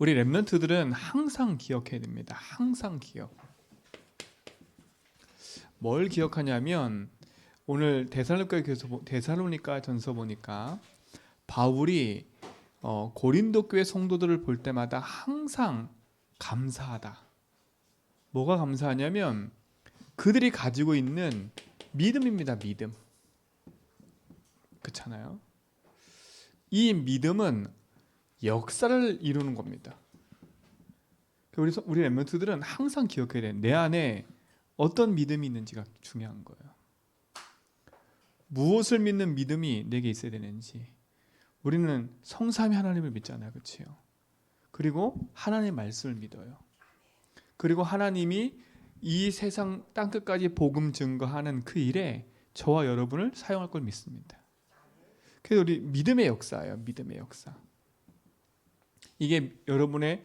우리 랩런트들은 항상 기억해야 됩니다. 항상 기억. 뭘 기억하냐면 오늘 데살로니가 데살로니가 전서 보니까 바울이 어, 고린도 교회 성도들을 볼 때마다 항상 감사하다. 뭐가 감사하냐면 그들이 가지고 있는 믿음입니다. 믿음. 그렇잖아요. 이 믿음은 역사를 이루는 겁니다. 우리 서- 우리 랩런트들은 항상 기억해야 돼. 내 안에 어떤 믿음이 있는지가 중요한 거예요. 무엇을 믿는 믿음이 내게 있어야 되는지. 우리는 성삼위 하나님을 믿잖아요. 그렇지요? 그리고 하나님의 말씀을 믿어요. 그리고 하나님이 이 세상 땅 끝까지 복음 증거하는 그 일에 저와 여러분을 사용할 걸 믿습니다. 그래서 우리 믿음의 역사예요. 믿음의 역사. 이게 여러분의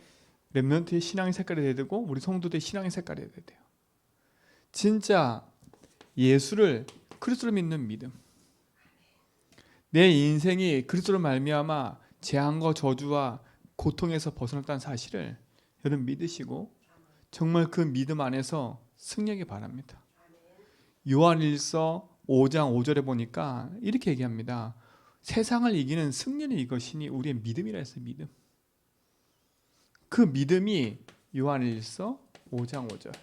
렘넌트의 신앙의 색깔이 돼야 되고 우리 성도들의 신앙의 색깔이 돼야 돼요. 진짜 예수를 그리스도로 믿는 믿음. 내 인생이 그리스도로 말미암아 재앙과 저주와 고통에서 벗어났다는 사실을 여러분 믿으시고 정말 그 믿음 안에서 승리하기 바랍니다. 요한일서 5장 5절에 보니까 이렇게 얘기합니다. 세상을 이기는 승리는 이것이니 우리의 믿음이라 했어요. 믿음. 그 믿음이 요한일서 5장 5절.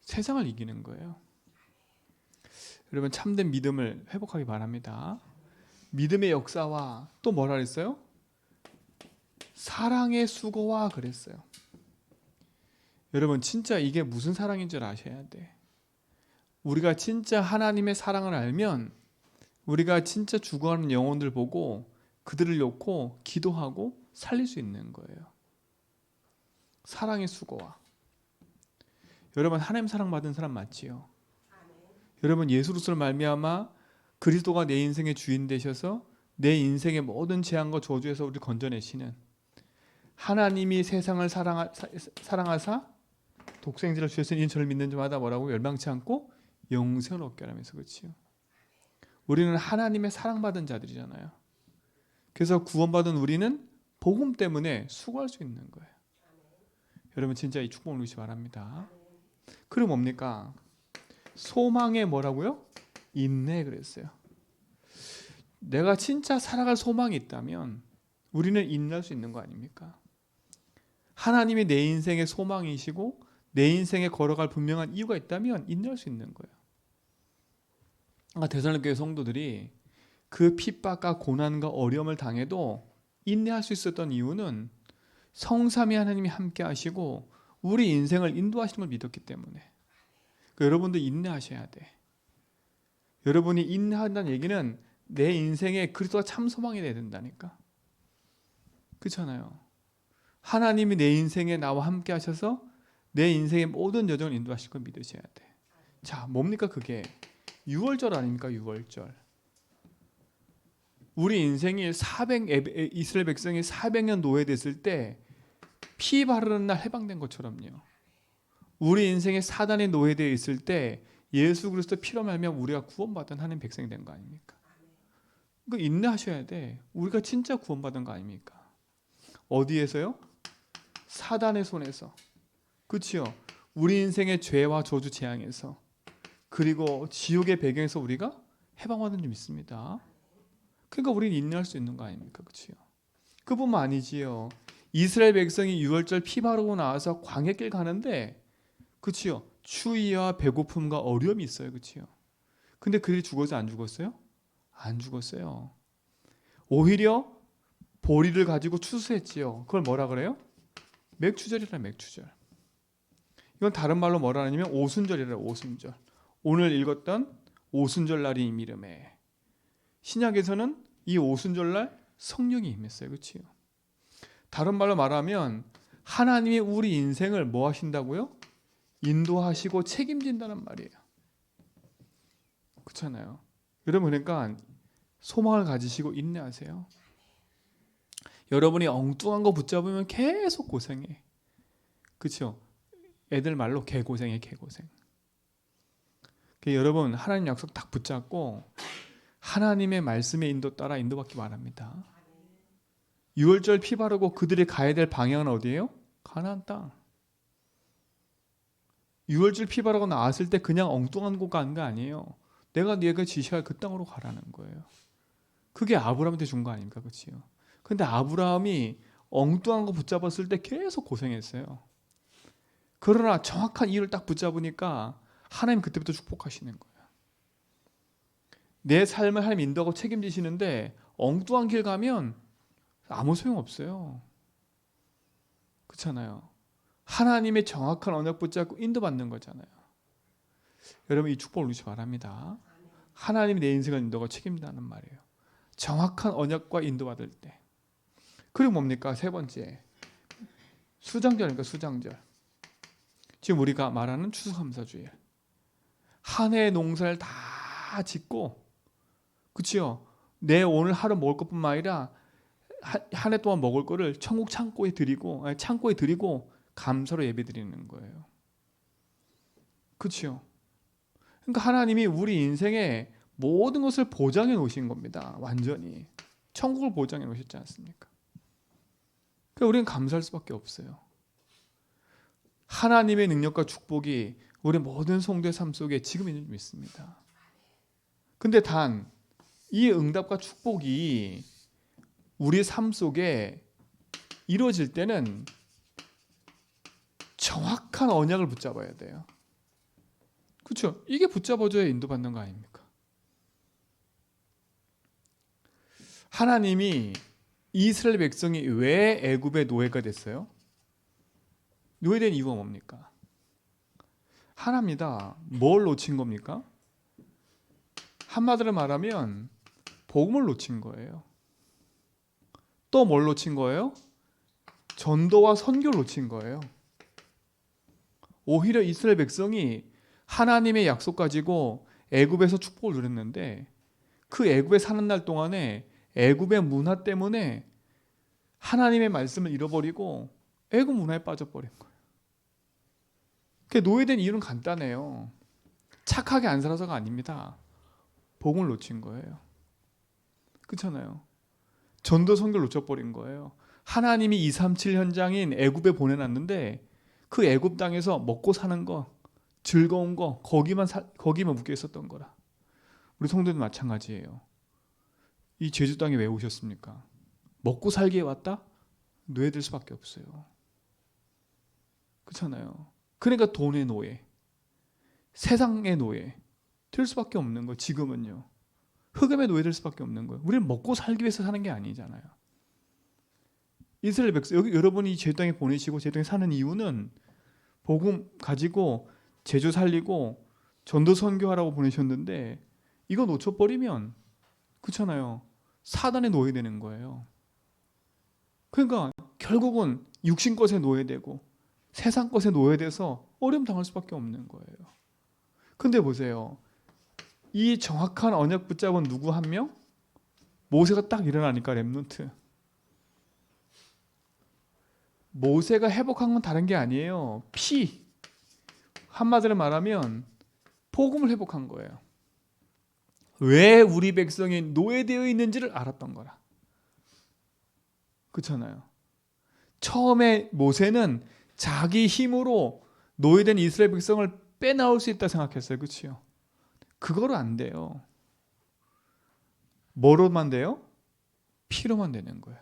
세상을 이기는 거예요. 여러분 참된 믿음을 회복하기 바랍니다. 믿음의 역사와 또 뭐라 그랬어요? 사랑의 수고와 그랬어요. 여러분 진짜 이게 무슨 사랑인 줄 아셔야 돼. 우리가 진짜 하나님의 사랑을 알면 우리가 진짜 죽어가는 영혼들 보고 그들을 놓고 기도하고 살릴 수 있는 거예요. 사랑의 수고와 여러분 하나님 사랑 받은 사람 맞지요? 여러분 예수로서 말미암아 그리스도가 내 인생의 주인 되셔서 내 인생의 모든 재앙과 저주에서 우리를 건져내시는 하나님이 세상을 사랑하, 사, 사랑하사 독생자를 주셨으니 저를 믿는 자마다 뭐라고 열망치 않고 영생을 얻게 하라면서 그렇지요. 우리는 하나님의 사랑받은 자들이잖아요. 그래서 구원받은 우리는 복음 때문에 수고할 수 있는 거예요. 여러분 진짜 이 축복을 누리시 바랍니다. 그럼 뭡니까? 소망에 뭐라고요? 인내 그랬어요. 내가 진짜 살아갈 소망이 있다면 우리는 인내할 수 있는 거 아닙니까? 하나님이 내 인생의 소망이시고 내 인생에 걸어갈 분명한 이유가 있다면 인내할 수 있는 거예요. 아까 대살로교회 성도들이 그 핍박과 고난과 어려움을 당해도 인내할 수 있었던 이유는 성삼위 하나님이 함께 하시고 우리 인생을 인도하시는 걸 믿었기 때문에 그 여러분도 인내하셔야 돼. 여러분이 인내한다는 얘기는 내 인생에 그리스도가 참 소망이 돼야 된다니까. 그렇잖아요. 하나님이 내 인생에 나와 함께 하셔서 내 인생의 모든 여정을 인도하실 걸 믿으셔야 돼. 자, 뭡니까 그게? 6월절 아닙니까? 6월절. 우리 인생이 400 에- 이스라엘 백성이 400년 노예됐을 때 피 바르는 날 해방된 것처럼요. 우리 인생에 사단의 노예되어 있을 때 예수 그리스도 피로 말미암아 우리가 구원받은 하나님 백성이 된 거 아닙니까? 그 인내하셔야 돼. 우리가 진짜 구원받은 거 아닙니까? 어디에서요? 사단의 손에서. 그렇지요. 우리 인생의 죄와 저주 재앙에서 그리고 지옥의 배경에서 우리가 해방받은 줄 믿습니다. 그러니까 우리는 인내할 수 있는 거 아닙니까? 그렇지요. 그뿐만 아니지요. 이스라엘 백성이 유월절 피 바르고 나와서 광야길 가는데 그렇지요. 추위와 배고픔과 어려움이 있어요. 그렇지요. 근데 그들이 죽어서 안 죽었어요? 안 죽었어요. 오히려 보리를 가지고 추수했지요. 그걸 뭐라 그래요? 맥추절이라 맥추절. 이건 다른 말로 뭐라 하냐면 오순절이라 오순절. 오늘 읽었던 오순절 날이 이름에 신약에서는 이 오순절 날 성령이 임했어요. 그렇지요? 다른 말로 말하면 하나님이 우리 인생을 뭐 하신다고요? 인도하시고 책임진다는 말이에요. 그렇잖아요. 여러분 그러니까 소망을 가지시고 인내하세요. 여러분이 엉뚱한 거 붙잡으면 계속 고생해. 그렇죠? 애들 말로 개고생해 개고생. 그 여러분 하나님 약속 딱 붙잡고 하나님의 말씀의 인도 따라 인도받기 바랍니다. 유월절 피 바르고 그들이 가야 될 방향은 어디예요? 가나안 땅. 유월절 피 바르고 나왔을 때 그냥 엉뚱한 곳 간 거 아니에요. 내가 네가 지시할 그 땅으로 가라는 거예요. 그게 아브라함한테 준 거 아닙니까? 그렇지요. 근데 아브라함이 엉뚱한 거 붙잡았을 때 계속 고생했어요. 그러나 정확한 이유를 딱 붙잡으니까 하나님 그때부터 축복하시는 거예요. 내 삶을 하나님 인도하고 책임지시는데 엉뚱한 길 가면 아무 소용 없어요. 그렇잖아요. 하나님의 정확한 언약 붙잡고 인도받는 거잖아요. 여러분 이 축복을 누리시 바랍니다. 하나님이 내 인생을 인도가 책임다는 말이에요. 정확한 언약과 인도받을 때. 그리고 뭡니까? 세 번째. 수장절이니까 수장절. 지금 우리가 말하는 추수감사주일. 한 해의 농사를 다 짓고 그치요? 내 오늘 하루 먹을 것뿐만 아니라 한 해 동안 먹을 거를 천국 창고에 드리고 창고에 드리고 감사로 예배 드리는 거예요. 그치요? 그러니까 하나님이 우리 인생에 모든 것을 보장해 놓으신 겁니다. 완전히 천국을 보장해 놓으셨지 않습니까? 그러니까 우리는 감사할 수밖에 없어요. 하나님의 능력과 축복이 우리 모든 성도의 삶 속에 지금 믿습니다. 근데 단 이 응답과 축복이 우리 삶 속에 이루어질 때는 정확한 언약을 붙잡아야 돼요. 그렇죠? 이게 붙잡아줘야 인도받는 거 아닙니까? 하나님이 이스라엘 백성이 왜 애굽의 노예가 됐어요? 노예된 이유가 뭡니까? 하나입니다. 뭘 놓친 겁니까? 한마디로 말하면 복음을 놓친 거예요. 또 뭘 놓친 거예요? 전도와 선교를 놓친 거예요. 오히려 이스라엘 백성이 하나님의 약속 가지고 애굽에서 축복을 누렸는데 그 애굽에 사는 날 동안에 애굽의 문화 때문에 하나님의 말씀을 잃어버리고 애굽 문화에 빠져버린 거예요. 그 노예된 이유는 간단해요. 착하게 안 살아서가 아닙니다. 복을 놓친 거예요. 그렇잖아요. 전도 선교를 놓쳐버린 거예요. 하나님이 237 현장인 애굽에 보내놨는데 그 애굽 땅에서 먹고 사는 거, 즐거운 거 거기만 사, 거기만 묶여 있었던 거라. 우리 성도도 마찬가지예요. 이 제주 땅에 왜 오셨습니까? 먹고 살기에 왔다? 노예될 수밖에 없어요. 그렇잖아요. 그러니까 돈의 노예, 세상의 노예 될 수밖에 없는 거. 지금은요. 흑암의 노예될 수밖에 없는 거예요. 우리는 먹고 살기 위해서 사는 게 아니잖아요. 이스라엘 백성 여기 여러분이 제 땅에 보내시고 제 땅에 사는 이유는 복음 가지고 제주 살리고 전도 선교하라고 보내셨는데 이거 놓쳐버리면 그렇잖아요. 사단의 노예되는 거예요. 그러니까 결국은 육신 것에 노예되고 세상 것에 노예돼서 어려움 당할 수밖에 없는 거예요. 근데 보세요. 이 정확한 언약 붙잡은 누구 한 명? 모세가 딱 일어나니까 렘넌트. 모세가 회복한 건 다른 게 아니에요. 피. 한마디로 말하면 복음을 회복한 거예요. 왜 우리 백성이 노예되어 있는지를 알았던 거라. 그렇잖아요. 처음에 모세는 자기 힘으로 노예된 이스라엘 백성을 빼나올 수 있다 생각했어요. 그렇지요? 그거로 안 돼요. 뭐로만 돼요? 피로만 되는 거예요.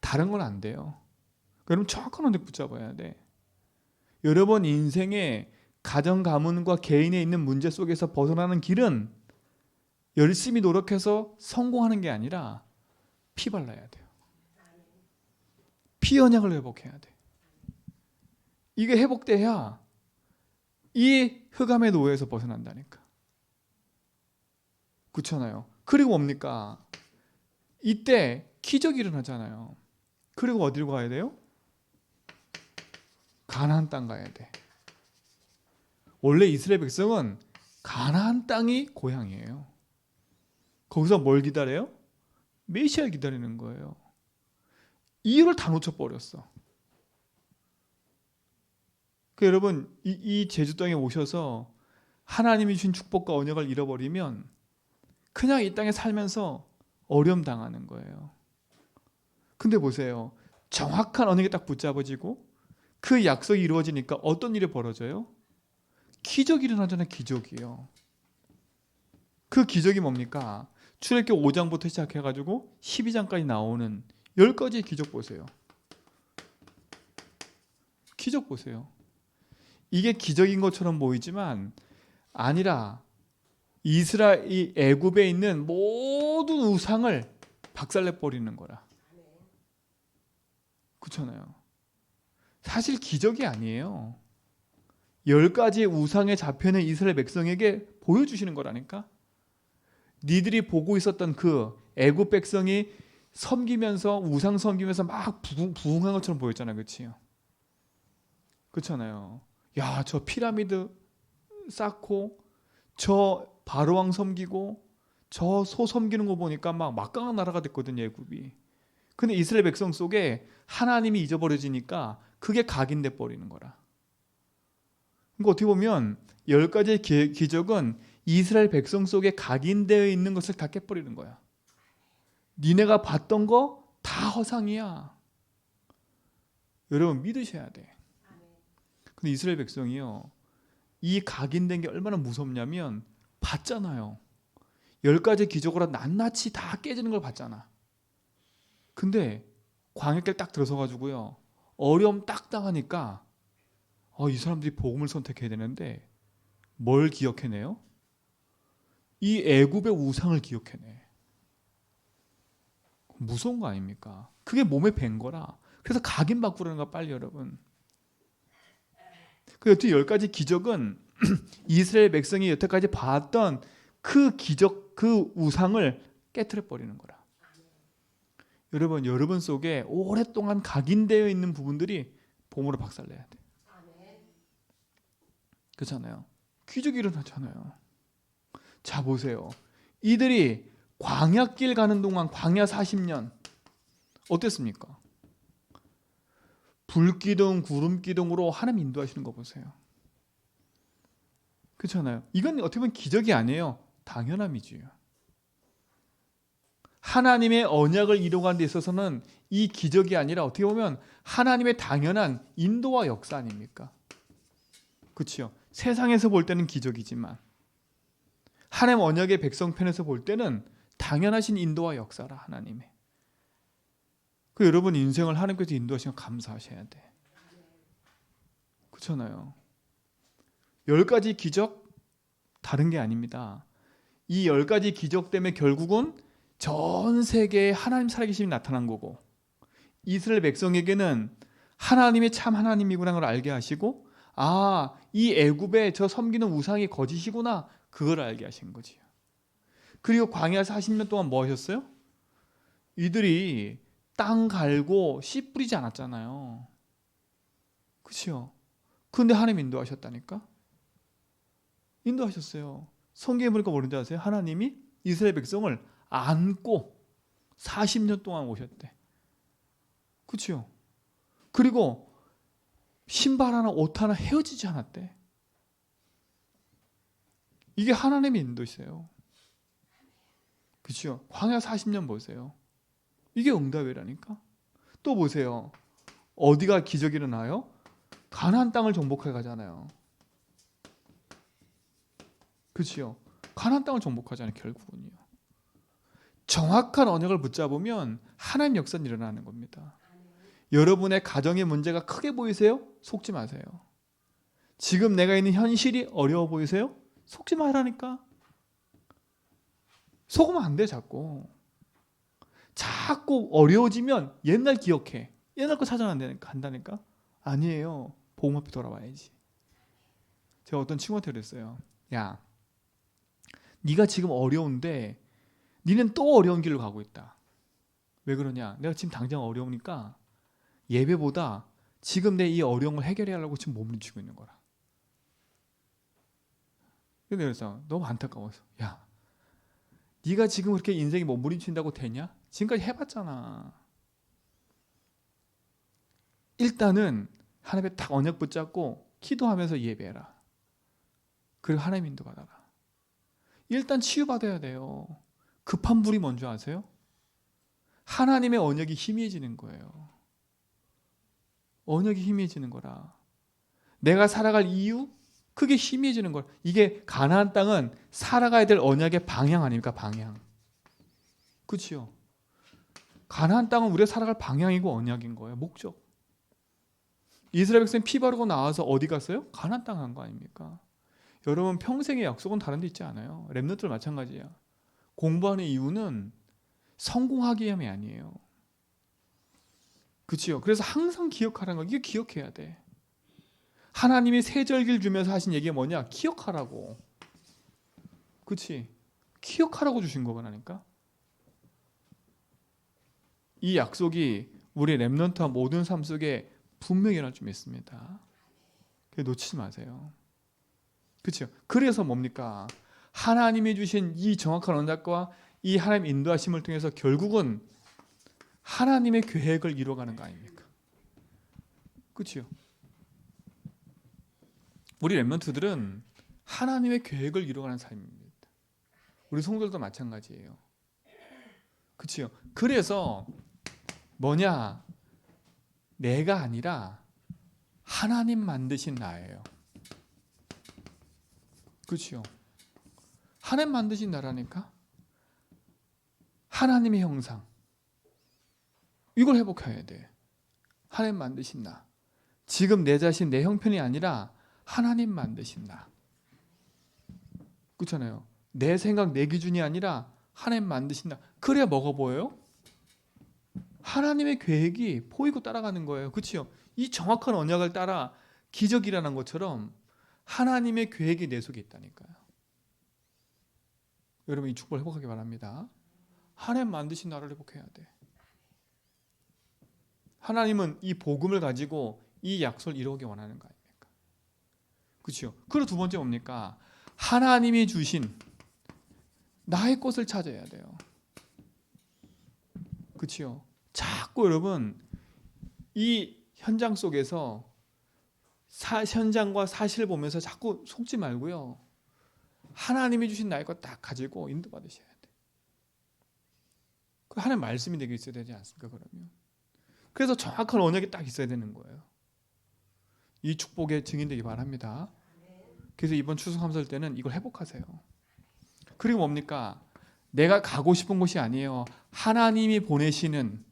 다른 건 안 돼요. 그럼 정확한 언제 붙잡아야 돼. 여러분 인생의 가정 가문과 개인에 있는 문제 속에서 벗어나는 길은 열심히 노력해서 성공하는 게 아니라 피 발라야 돼요. 피 언약을 회복해야 돼. 이게 회복돼야 이 흑암의 노예에서 벗어난다니까. 그렇잖아요. 그리고 뭡니까? 이때 기적이 일어나잖아요. 그리고 어디로 가야 돼요? 가나안 땅 가야 돼. 원래 이스라엘 백성은 가나안 땅이 고향이에요. 거기서 뭘 기다려요? 메시아를 기다리는 거예요. 이유를 다 놓쳐버렸어. 그 여러분 이, 이 제주 땅에 오셔서 하나님이 주신 축복과 언약을 잃어버리면 그냥 이 땅에 살면서 어려움 당하는 거예요. 근데 보세요. 정확한 언약이 딱 붙잡아지고 그 약속이 이루어지니까 어떤 일이 벌어져요? 기적이 일어나잖아요. 기적이요. 그 기적이 뭡니까? 출애굽기 5장부터 시작해 가지고 12장까지 나오는 10가지의 기적 보세요. 기적 보세요. 이게 기적인 것처럼 보이지만 아니라 이스라엘 이 애굽에 있는 모든 우상을 박살내 버리는 거라. 그렇잖아요. 사실 기적이 아니에요. 열 가지의 우상에 잡혀있는 이스라엘 백성에게 보여주시는 거라니까. 니들이 보고 있었던 그 애굽 백성이 섬기면서 우상 섬기면서 막 부흥, 부흥한 것처럼 보였잖아요, 그렇지요? 그렇잖아요. 야, 저 피라미드 쌓고 저 바로왕 섬기고 저 소 섬기는 거 보니까 막 막강한 나라가 됐거든요, 애굽이. 근데 이스라엘 백성 속에 하나님이 잊어버려지니까 그게 각인돼 버리는 거라. 그러니까 어떻게 보면 열 가지의 기- 기적은 이스라엘 백성 속에 각인되어 있는 것을 다 깨버리는 거야. 니네가 봤던 거 다 허상이야. 여러분 믿으셔야 돼. 근데 이스라엘 백성이요. 이 각인된 게 얼마나 무섭냐면 봤잖아요. 열 가지 기적으로 낱낱이 다 깨지는 걸 봤잖아. 근데 광역길 딱 들어서 가지고요. 어려움 딱 당하니까 어, 이 사람들이 복음을 선택해야 되는데 뭘 기억해내요? 이 애굽의 우상을 기억해내. 무서운 거 아닙니까? 그게 몸에 밴 거라. 그래서 각인 바꾸라는 거 빨리 여러분. 그 여튼 열 가지 기적은 이스라엘 백성이 여태까지 봤던 그 기적 그 우상을 깨뜨려 버리는 거라. 여러분 여러분 속에 오랫동안 각인되어 있는 부분들이 봄으로 박살내야 돼. 그렇잖아요. 기적이 일어나잖아요. 자 보세요. 이들이 광야길 가는 동안 광야 40년 어땠습니까? 불기둥, 구름기둥으로 하나님 인도하시는 거 보세요. 그렇잖아요. 이건 어떻게 보면 기적이 아니에요. 당연함이지요. 하나님의 언약을 이루어가는 데 있어서는 이 기적이 아니라 어떻게 보면 하나님의 당연한 인도와 역사 아닙니까? 그렇죠. 세상에서 볼 때는 기적이지만 하나님 언약의 백성 편에서 볼 때는 당연하신 인도와 역사라 하나님의. 그 여러분 인생을 하나님께서 인도하시면 감사하셔야 돼. 그렇잖아요. 열 가지 기적 다른 게 아닙니다. 이 열 가지 기적 때문에 결국은 전 세계에 하나님 살아계심이 나타난 거고 이스라엘 백성에게는 하나님이 참 하나님이구나 걸 알게 하시고 아, 이 애굽에 저 섬기는 우상이 거짓이구나 그걸 알게 하신 거지요. 그리고 광야 40년 동안 뭐 하셨어요? 이들이 땅 갈고 씨 뿌리지 않았잖아요. 그렇죠? 근데 하나님 인도하셨다니까? 인도하셨어요. 성경에 보니까 뭐는지 아세요? 하나님이 이스라엘 백성을 안고 40년 동안 오셨대. 그렇죠? 그리고 신발 하나 옷 하나 헤어지지 않았대. 이게 하나님의 인도이세요. 그렇죠? 광야 40년 보세요. 이게 응답이라니까. 또 보세요. 어디가 기적이 일어나요? 가나안 땅을 정복해 가잖아요. 그렇죠? 가나안 땅을 정복하잖아요, 결국은요. 정확한 언약을 붙잡으면 하나님 역사는 일어나는 겁니다. 여러분의 가정의 문제가 크게 보이세요? 속지 마세요. 지금 내가 있는 현실이 어려워 보이세요? 속지 말라니까. 속으면 안 돼, 자꾸. 자꾸 어려워지면 옛날 기억해. 옛날 거 찾아낸다니까 한다니까. 아니에요. 복음 앞에 돌아와야지. 제가 어떤 친구한테 그랬어요. 야, 네가 지금 어려운데 니는 또 어려운 길로 가고 있다. 왜 그러냐? 내가 지금 당장 어려우니까 예배보다 지금 내 이 어려운 걸 해결해야 하려고 지금 몸부림치고 있는 거라. 근데 그래서 너무 안타까워서 야, 네가 지금 그렇게 인생이 몸부림친다고 되냐? 지금까지 해봤잖아. 일단은 하나님의 딱 언약 붙잡고 기도하면서 예배해라. 그리고 하나님 인도 받아라. 일단 치유받아야 돼요. 급한 불이 뭔지 아세요? 하나님의 언약이 희미해지는 거예요. 언약이 희미해지는 거라. 내가 살아갈 이유 그게 희미해지는 걸. 이게 가나안 땅은 살아가야 될 언약의 방향 아닙니까? 방향. 그렇지요. 가나안 땅은 우리가 살아갈 방향이고 언약인 거예요. 목적. 이스라엘 백성 피 바르고 나와서 어디 갔어요? 가나안 땅 간 거 아닙니까? 여러분 평생의 약속은 다른 데 있지 않아요. 렘넌트들 마찬가지야. 공부하는 이유는 성공하기 위함이 아니에요. 그렇지요. 그래서 항상 기억하라는 거 이게 기억해야 돼. 하나님이 세절기를 주면서 하신 얘기가 뭐냐? 기억하라고. 그렇지? 기억하라고 주신 거라니까. 이 약속이 우리 렘넌트와 모든 삶 속에 분명히 일어날 줄 믿습니다. 놓치지 마세요. 그렇죠? 그래서 뭡니까? 하나님이 주신 이 정확한 언약과 이 하나님 인도하심을 통해서 결국은 하나님의 계획을 이루어가는 거 아닙니까? 그렇죠? 우리 렘넌트들은 하나님의 계획을 이루어가는 삶입니다. 우리 성도들도 마찬가지예요. 그렇죠? 그래서 뭐냐? 내가 아니라 하나님 만드신 나예요. 그렇죠? 하나님 만드신 나라니까 하나님의 형상 이걸 회복해야 돼. 하나님 만드신 나. 지금 내 자신 내 형편이 아니라 하나님 만드신 나. 그렇잖아요. 내 생각 내 기준이 아니라 하나님 만드신 나. 그래야 뭐가 보여요? 하나님의 계획이 보이고 따라가는 거예요. 그렇죠? 이 정확한 언약을 따라 기적이라는 것처럼 하나님의 계획이 내 속에 있다니까요. 여러분 이 축복을 회복하기 바랍니다. 하나님 만드신 나라를 회복해야 돼. 하나님은 이 복음을 가지고 이 약속을 이루기 원하는 거 아닙니까? 그렇죠? 그리고 두 번째 뭡니까? 하나님이 주신 나의 꽃을 찾아야 돼요. 그렇죠? 자꾸 여러분 이 현장 속에서 사, 현장과 사실을 보면서 자꾸 속지 말고요. 하나님이 주신 나의 것 딱 가지고 인도받으셔야 돼. 그 하나님 말씀이 되게 있어야 되지 않습니까? 그러면. 그래서 정확한 언약이 딱 있어야 되는 거예요. 이 축복의 증인되기 바랍니다. 그래서 이번 추수 감사할 때는 이걸 회복하세요. 그리고 뭡니까? 내가 가고 싶은 곳이 아니에요. 하나님이 보내시는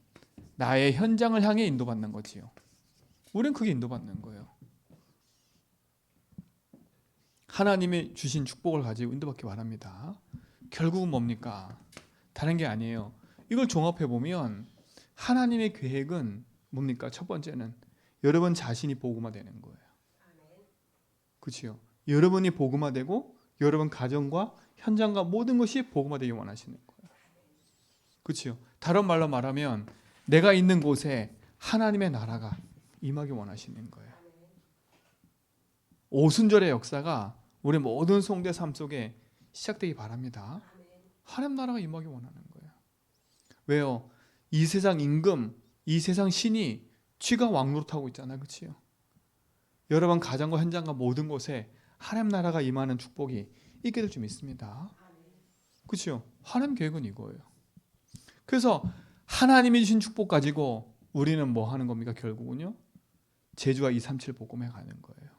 나의 현장을 향해 인도받는 거지요. 우리는 그게 인도받는 거예요. 하나님이 주신 축복을 가지고 인도받기 바랍니다. 결국은 뭡니까? 다른 게 아니에요. 이걸 종합해 보면 하나님의 계획은 뭡니까? 첫 번째는 여러분 자신이 복음화되는 거예요. 그렇죠? 여러분이 복음화되고 여러분 가정과 현장과 모든 것이 복음화되기 원하시는 거예요. 그렇죠? 다른 말로 말하면 내가 있는 곳에 하나님의 나라가 임하기 원하시는 거예요. 오순절의 역사가 우리 모든 성대 삶 속에 시작되기 바랍니다. 하나님 나라가 임하기 원하는 거예요. 왜요? 이 세상 임금, 이 세상 신이 쥐가 왕노릇하고 있잖아요. 그렇지요? 여러분 가정과 현장과 모든 곳에 하나님 나라가 임하는 축복이 있게 될 줄 믿습니다. 그렇죠? 하나님 계획은 이거예요. 그래서 하나님이 주신 축복 가지고 우리는 뭐 하는 겁니까? 결국은요. 제주와 237 복음에 가는 거예요.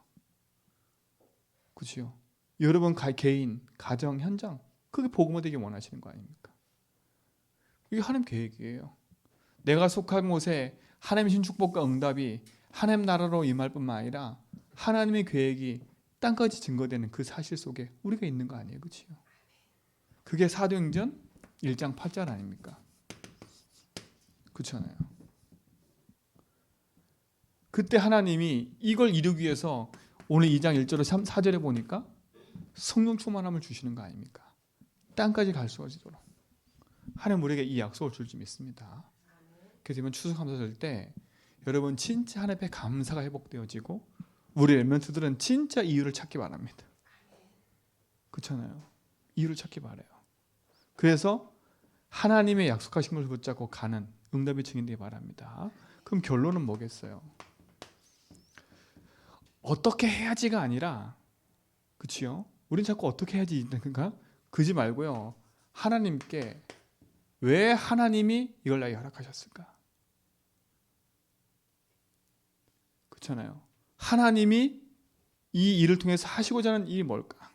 그렇죠? 여러분 개인, 가정, 현장 그게 복음화 되기 원하시는 거 아닙니까? 이게 하나님 계획이에요. 내가 속한 곳에 하나님의 신 축복과 응답이 하나님 나라로 임할 뿐만 아니라 하나님의 계획이 땅까지 증거되는 그 사실 속에 우리가 있는 거 아니에요. 그렇죠? 그게 사도행전 1장 8절 아닙니까? 그렇잖아요. 그때 하나님이 이걸 이루기 위해서 오늘 2장 1절로 3, 4절에 보니까 성령 충만함을 주시는 거 아닙니까? 땅까지 갈수 있도록 하나님 우리에게 이 약속을 줄지 믿습니다. 그래서 이번 추수 감사절 때 여러분 진짜 하나님 앞에 감사가 회복되어지고 우리 렘런트들은 진짜 이유를 찾기 바랍니다. 그렇잖아요. 이유를 찾기 바래요. 그래서 하나님의 약속하신 걸 붙잡고 가는 응답의 증인되기 바랍니다. 그럼 결론은 뭐겠어요? 어떻게 해야지가 아니라 그치요? 우린 자꾸 어떻게 해야지 그런가? 그지 말고요. 하나님께 왜 하나님이 이걸 나에게 허락하셨을까? 그렇잖아요. 하나님이 이 일을 통해서 하시고자 하는 일이 뭘까?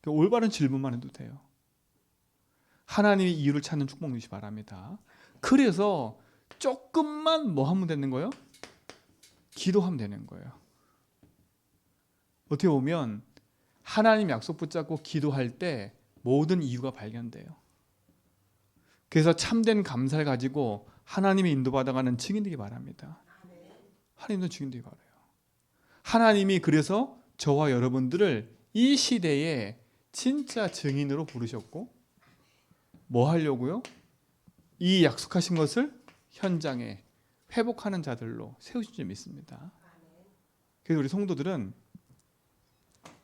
그 올바른 질문만 해도 돼요. 하나님이 이유를 찾는 축복 누시 바랍니다. 그래서 조금만 뭐 하면 되는 거예요? 기도하면 되는 거예요. 어떻게 보면 하나님 약속 붙잡고 기도할 때 모든 이유가 발견돼요. 그래서 참된 감사를 가지고 하나님의 인도받아가는 증인 되기 바랍니다. 하나님도 증인 되기 바라요. 하나님이 그래서 저와 여러분들을 이 시대에 진짜 증인으로 부르셨고 뭐 하려고요? 이 약속하신 것을 현장에 회복하는 자들로 세우신 줄 믿습니다. 그래서 우리 성도들은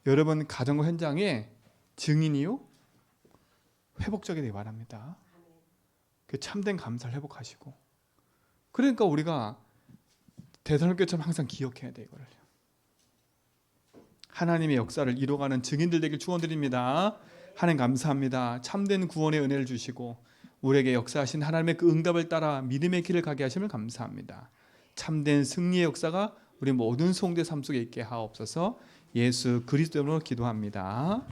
여러분 가정과 현장에 증인이요 회복적이 되기 바랍니다. 그 참된 감사를 회복하시고 그러니까 우리가 대선교처럼 항상 기억해야 돼 이거를 하나님의 역사를 이뤄가는 증인들 되길 축원드립니다. 하나님 감사합니다. 참된 구원의 은혜를 주시고 우리에게 역사하신 하나님의 그 응답을 따라 믿음의 길을 가게 하심을 감사합니다. 참된 승리의 역사가 우리 모든 성대 삶 속에 있게 하옵소서. 예수 그리스도로 기도합니다.